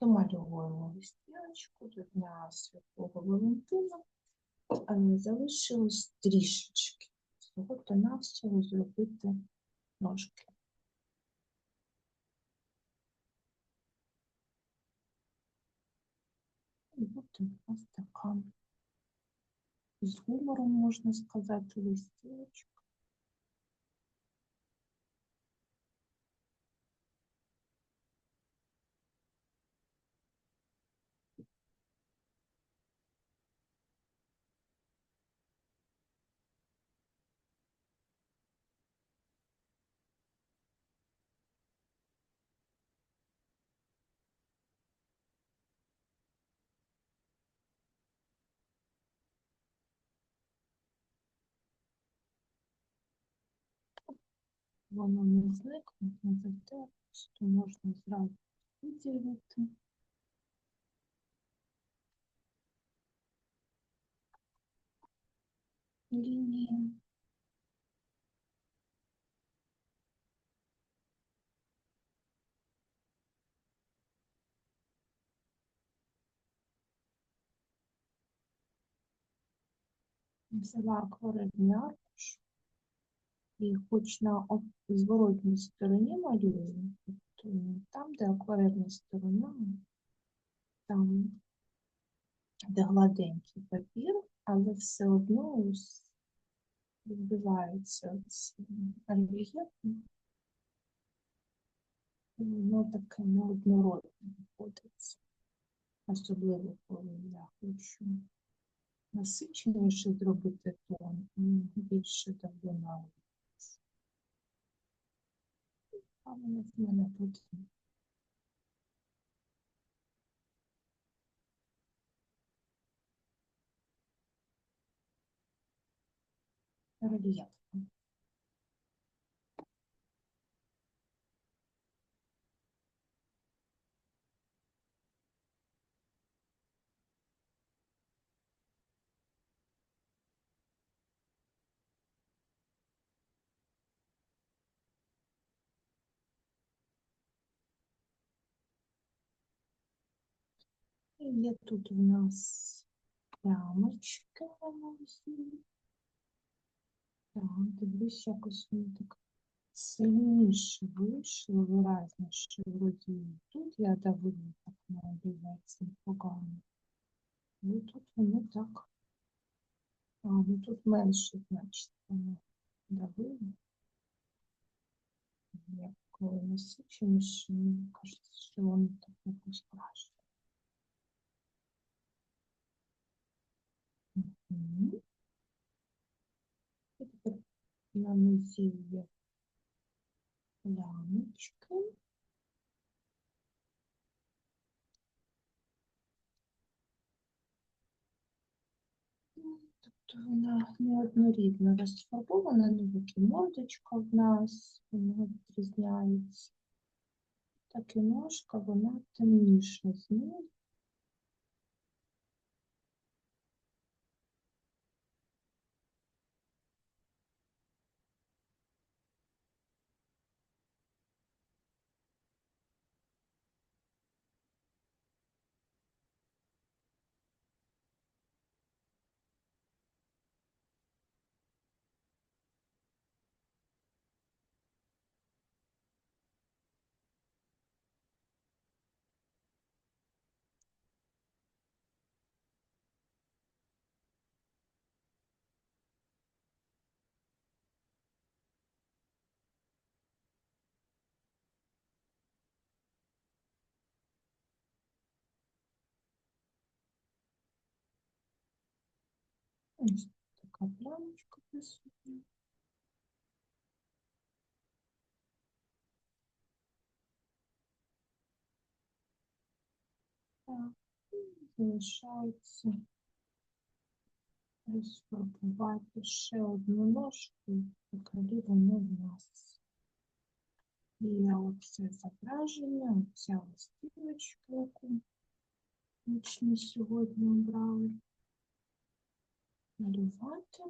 Домальовуємо листяночку до Дня Святого Валентина. Залишилось трішечки. Всього-то навсього зробити ножки. І буде ось така. З гумором можна сказати, листівочка. Воно не зникне, не зайде, то можна зразу виділити. Лінії. Взяла акварельний аркуш. І хоч на зворотній стороні малюю, тобто там, де акварельна сторона, там, де гладенький папір, але все одно відбивається цей Воно таке неоднородне виходить. Особливо, коли я хочу насиченіше зробити тон, більше давлю на олівець. А воно в мене тут рельєф. І є тут у нас плямочки на. Так, дивлюсь, якось воно так сильніше вийшло, виразніше вроді. Тут я давила так на олівець непогано. І тут воно так. А, ну тут менше, значить, воно давило. Як коли насиченіше, мені кажеться, що воно так якось краще. На нозі є плямочки. Тобто вона неоднорідно розфарбована, і мордочка в нас, вона відрізняється. Так і ножка, вона темніша знизу. Ось така плямочка присутня. Так, і залишається розфарбувати ще одну ножку, тоді воно в нас є оце зображення, оця листівочка, яку учні сьогодні обрали. Малювати.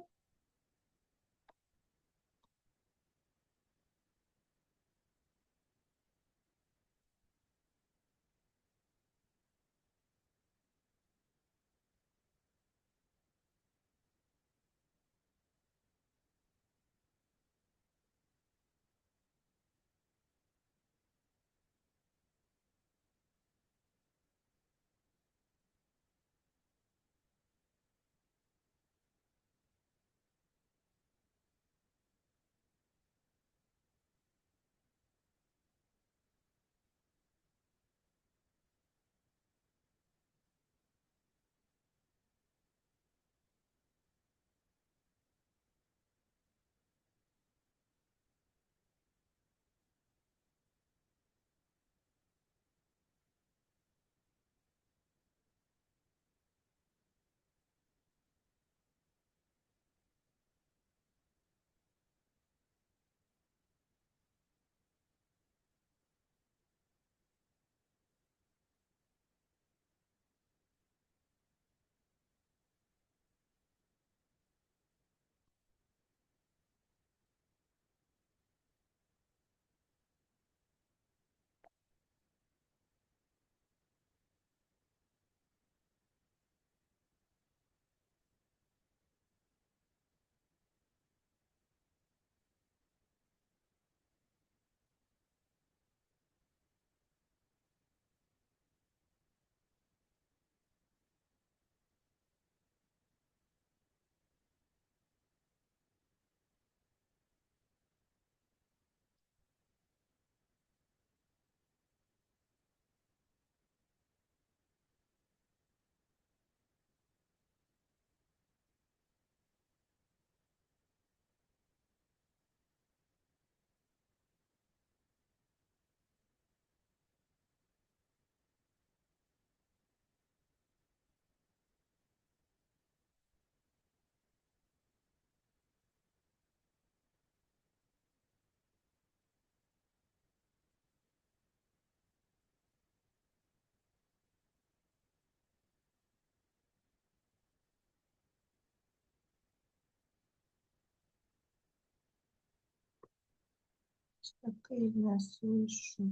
Такий в нас вийшов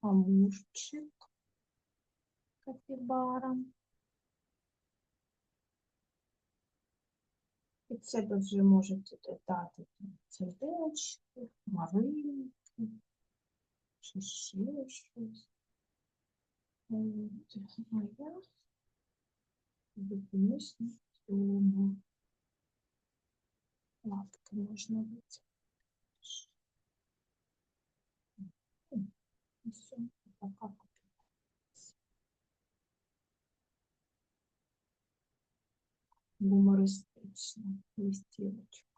амурчик капібара. Від себе вже можете додати сердечки, маринки, чи ще щось. От, А я зупинюсь на цьому. Лапки можна витягнути. І все, така копійка. Гумористична листівочка.